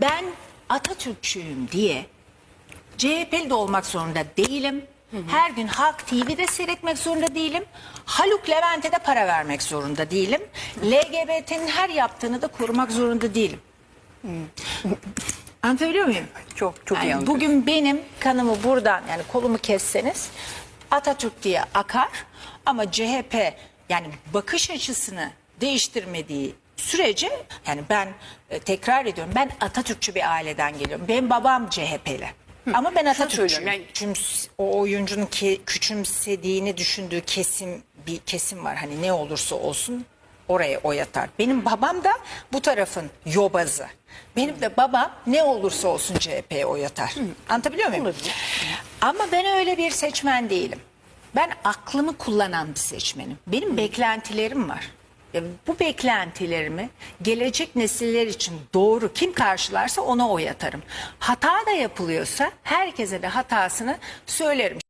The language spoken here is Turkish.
ben Atatürkçüyüm diye CHP'li de olmak zorunda değilim. Her gün Halk TV'de seyretmek zorunda değilim. Haluk Levent'e de para vermek zorunda değilim. LGBT'nin her yaptığını da korumak zorunda değilim. Anlatabiliyor muyum? Çok çok iyi Yani anlıyorsun. bugün benim kanımı buradan yani kolumu kesseniz Atatürk diye akar ama CHP yani bakış açısını değiştirmediği sürece yani ben e, tekrar ediyorum ben Atatürkçü bir aileden geliyorum. Benim babam CHP'li. Ama ben Atatürkçüyüm. söylüyorum, Küçüms- o oyuncunun ki, küçümsediğini düşündüğü kesim bir kesim var. Hani ne olursa olsun oraya o yatar. Benim babam da bu tarafın yobazı. Benim de babam ne olursa olsun CHP'ye o yatar. Anlatabiliyor muyum? Ama ben öyle bir seçmen değilim. Ben aklımı kullanan bir seçmenim. Benim beklentilerim var. Ya bu beklentilerimi gelecek nesiller için doğru kim karşılarsa ona oy atarım. Hata da yapılıyorsa herkese de hatasını söylerim.